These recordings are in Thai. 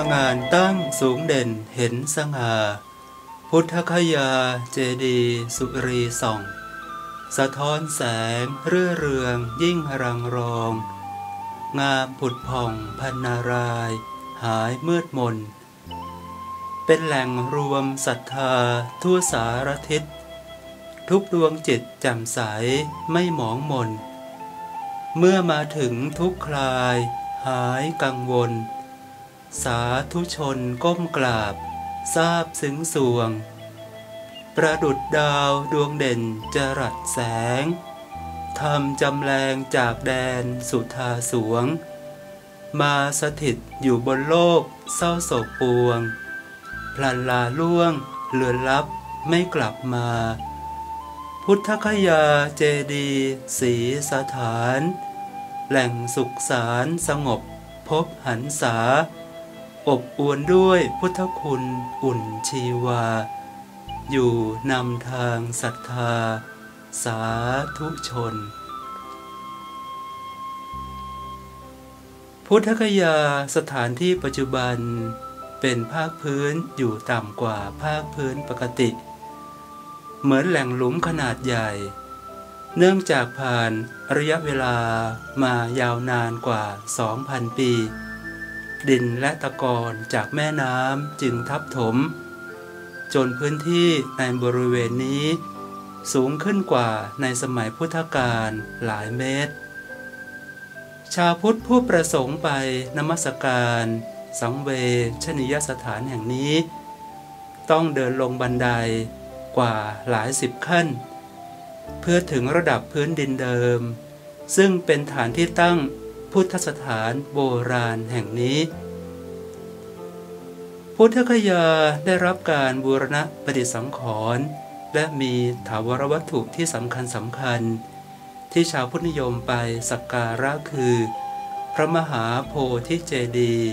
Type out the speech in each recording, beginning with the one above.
ระงานตั้งสูงเด่นเห็นสง่า พุทธคยาเจดีสุรีส่อง สะท้อนแสงเรื่อเรืองยิ่งรังรอง งามผุดผ่องพันนาราย หายมืดมน เป็นแหล่งรวมศรัทธาทั่วสารทิศ ทุกดวงจิตแจ่มใสไม่หมองมน เมื่อมาถึงทุกคลาย หายกังวล สาธุชนก้มกราบทราบซึ้งสวง ประดุดดาวดวงเด่นจรัสแสงทำจำแรงจากแดนสุธาสวง มาสถิตอยู่บนโลกเศร้าโศกปวง พลันลาล่วงเลือนลับไม่กลับมา พุทธคยาเจดีสีสถาน แหล่งสุขสารสงบพบหันษา อบอวนด้วยพุทธคุณอุ่นชีวา อยู่นำทางศรัทธา สาธุชน พุทธคยาสถานที่ปัจจุบันเป็นภาคพื้นอยู่ต่ำกว่าภาคพื้นปกติ เหมือนแหล่งหลุมขนาดใหญ่ เนื่องจากผ่านระยะเวลามายาวนานกว่า 2,000 ปี ดินและตะกอนจากแม่น้ำจึงทับถม จนพื้นที่ในบริเวณนี้ สูงขึ้นกว่าในสมัยพุทธกาลหลายเมตร ชาวพุทธผู้ประสงค์ไปนมัสการ สังเวชนิยสถานแห่งนี้ ต้องเดินลงบันไดกว่าหลายสิบขั้น เพื่อถึงระดับพื้นดินเดิม ซึ่งเป็นฐานที่ตั้ง พุทธสถานโบราณแห่งนี้ พุทธคยาได้รับการบูรณะปฏิสังขรณ์และมีถาวรวัตถุที่สำคัญสำคัญ ที่ชาวพุทธนิยมไปสักการะคือ พระมหาโพธิเจดีย์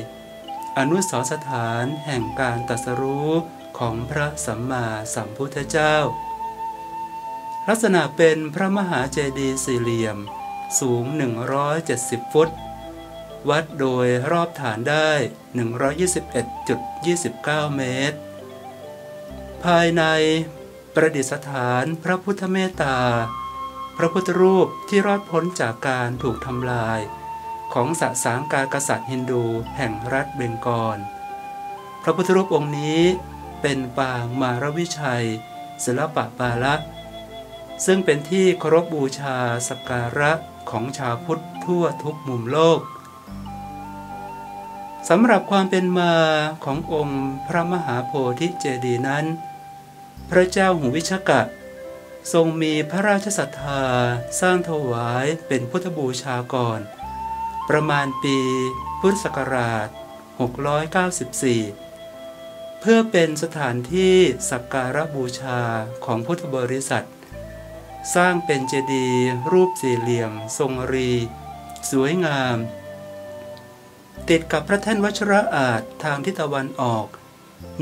อนุสรสถานแห่งการตรัสรู้ของพระสัมมาสัมพุทธเจ้า ลักษณะเป็นพระมหาเจดีย์สี่เหลี่ยม สูง 170 ฟุต วัดโดยรอบฐานได้ 121.29 เมตร ภายในประดิษฐานพระพุทธเมตตา พระพุทธรูปที่รอดพ้นจากการถูกทำลาย ของสสางกากษัตริย์ฮินดูแห่งรัฐเบงกอล พระพุทธรูปองค์นี้เป็นปางมารวิชัย ศิลปะปาละซึ่งเป็นที่เคารพบบูชาสักการะ ของชาวพุทธทั่วทุกมุมโลกสำหรับความเป็นมาขององค์พระมหาโพธิเจดีย์นั้น พระเจ้าหูวิชกะ ทรงมีพระราชศรัทธาสร้างถวายเป็นพุทธบูชาก่อน ประมาณปีพุทธศักราช 694 เพื่อเป็นสถานที่สักการะบูชาของพุทธบริษัท สร้างเป็นเจดีย์รูปสี่เหลี่ยม ทรงรี สวยงาม ติดกับพระแท่นวัชระอาจทางทิศตะวันออก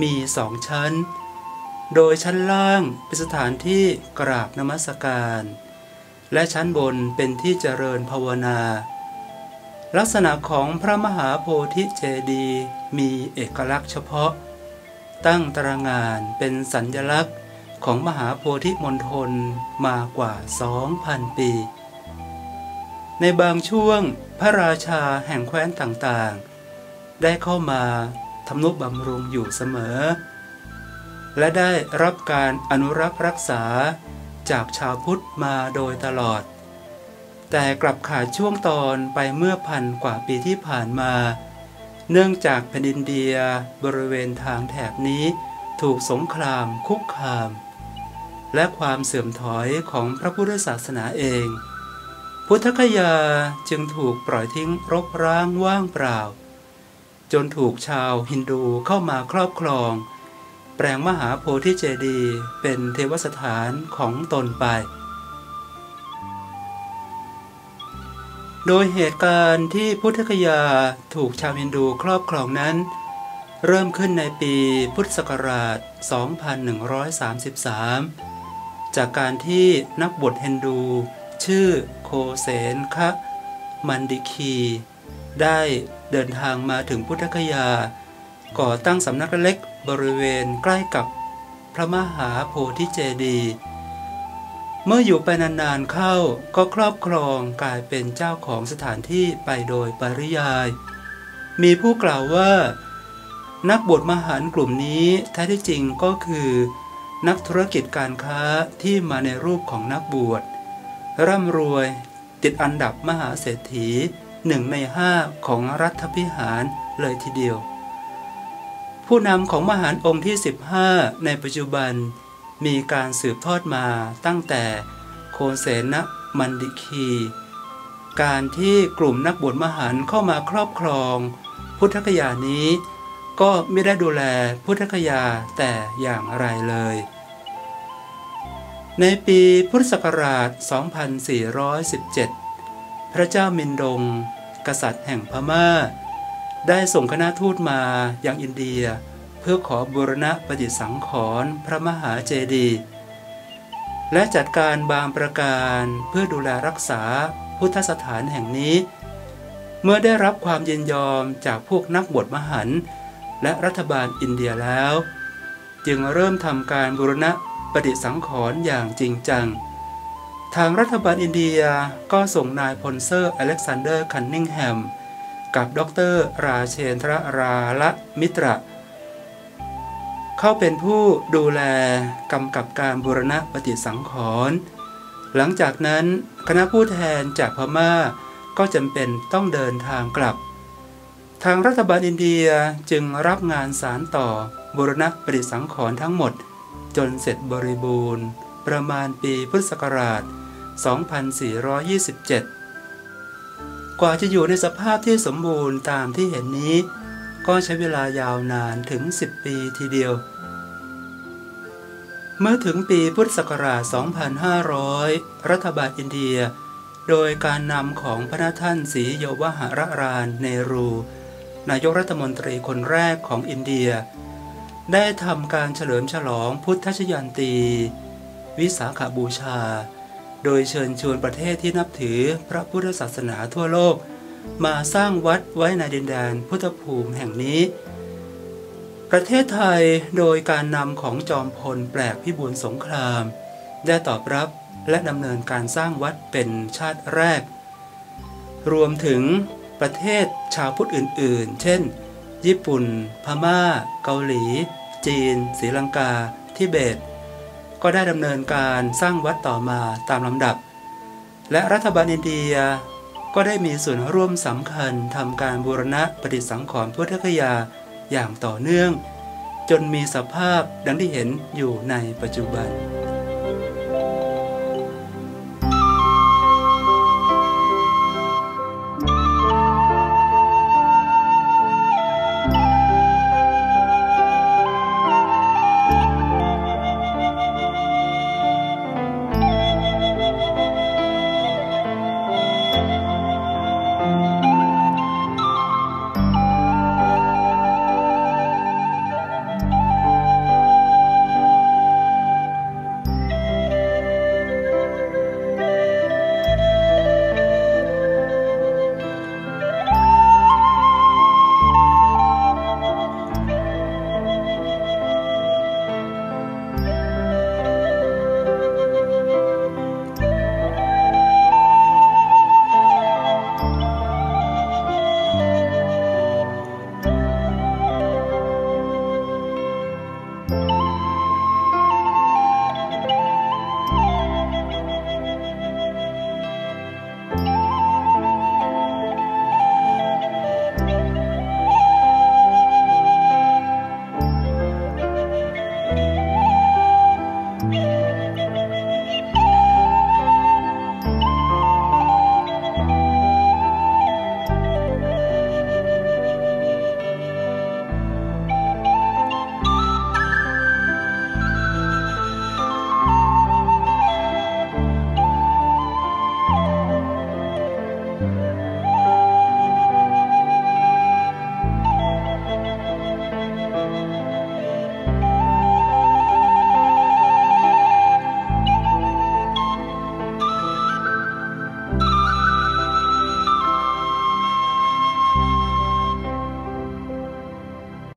มีสองชั้น โดยชั้นล่างเป็นสถานที่กราบนมัสการ และชั้นบนเป็นที่เจริญภาวนา ลักษณะของพระมหาโพธิเจดีย์มีเอกลักษณ์เฉพาะ ตั้งตารางานเป็นสัญลักษณ์ ของมหาโพธิมณฑลมากว่า 2,000 ปี ในบางช่วงพระราชาแห่งแคว้นต่างๆ ได้เข้ามาทำนุบำรุงอยู่เสมอ และได้รับการอนุรักษ์รักษาจากชาวพุทธมาโดยตลอด แต่กลับขาดช่วงตอนไปเมื่อพันกว่าปีที่ผ่านมา เนื่องจากแผ่นดินเดียบริเวณทางแถบนี้ถูกสงครามคุกคาม และความเสื่อมถอยของพระพุทธศาสนาเอง พุทธคยาจึงถูกปล่อยทิ้งรกร้างว่างเปล่า จนถูกชาวฮินดูเข้ามาครอบครอง แปลงมหาโพธิเจดีย์เป็นเทวสถานของตนไป โดยเหตุการณ์ที่พุทธคยาถูกชาวฮินดูครอบครองนั้น เริ่มขึ้นในปีพุทธศักราช 2133 จากการที่นักบวชเฮนดู ชื่อโคเสนคะมันดิคี ได้เดินทางมาถึงพุทธคยา ก่อตั้งสำนักเล็กบริเวณใกล้กับพระมหาโพธิเจดีย์เมื่ออยู่ไปนานๆเข้าก็ครอบครองกลายเป็นเจ้าของสถานที่ไปโดยปริยาย มีผู้กล่าวว่า นักบวชมหารกลุ่มนี้แท้ที่จริงก็คือ นักธุรกิจการค้าที่มาในรูปของนักบวช ร่ำรวยติดอันดับมหาเศรษฐีหนึ่งในห้าของรัฐพิหารเลยทีเดียว ผู้นำของมหารองค์ที่ 15 ในปัจจุบันมีการสืบทอดมาตั้งแต่โคนเสนมันดิคี การที่กลุ่มนักบวชมหันเข้ามาครอบครอง พุทธคยานี้ ก็ไม่ได้ดูแลพุทธคยาแต่อย่างไรเลย ในปีพุทธศักราช 2417 พระเจ้ามินดง กษัตริย์แห่งพมา่า ได้ส่งคณะทูตมาอย่างอินเดีย เพื่อขอบูรณะปฏิสังขรณ์พระมหาเจดีย์และจัดการบางประการเพื่อดูแลรักษาพุทธสถานแห่งนี้ เมื่อได้รับความยินยอมจากพวกนักบวชมหัน และรัฐบาลอินเดียแล้ว จึงเริ่มทำการบูรณะปฏิสังขรณ์อย่างจริงจัง ทางรัฐบาลอินเดียก็ส่งนายพลเซอร์อเล็กซานเดอร์คันนิงแฮม กับดรราเชนทรราละมิตร เข้าเป็นผู้ดูแลกำกับการบูรณะปฏิสังขรณ์หลังจากนั้นคณะผู้แทนจากพม่าก็จำเป็นต้องเดินทางกลับ ทางรัฐบาลอินเดียจึงรับงานสารต่อบูรณะปฏิสังขรณ์ทั้งหมด จนเสร็จบริบูรณ์ ประมาณปีพุทธศักราช 2427 กว่าจะอยู่ในสภาพที่สมบูรณ์ตามที่เห็นนี้ ก็ใช้เวลายาวนานถึง 10 ปีทีเดียว เมื่อถึงปีพุทธศักราช 2500 รัฐบาลอินเดียโดยการนำของพระท่านศรีโยวหรารานเนรู นายกรัฐมนตรีคนแรกของอินเดีย ได้ทำการเฉลิมฉลองพุทธชยันตี วิสาขาบูชา โดยเชิญชวนประเทศที่นับถือพระพุทธศาสนาทั่วโลก มาสร้างวัดไว้ในดินแดนพุทธภูมิแห่งนี้ ประเทศไทยโดยการนำของจอมพลแปลกพิบูลสงคราม ได้ตอบรับและดำเนินการสร้างวัดเป็นชาติแรก รวมถึง ประเทศชาวพุทธอื่น ๆ เช่น ญี่ปุ่น พมา่า เกาหลี จีนศรีลังกา ทิเบต ก็ได้ดำเนินการสร้างวัดต่อมาตามลำดับ และรัฐบาลอินเดียก็ได้มีส่วนร่วมสำคัญทำการบูรณะปฏิสังขรณ์พุทธคยาอย่างต่อเนื่อง จนมีสภาพดังที่เห็นอยู่ในปัจจุบัน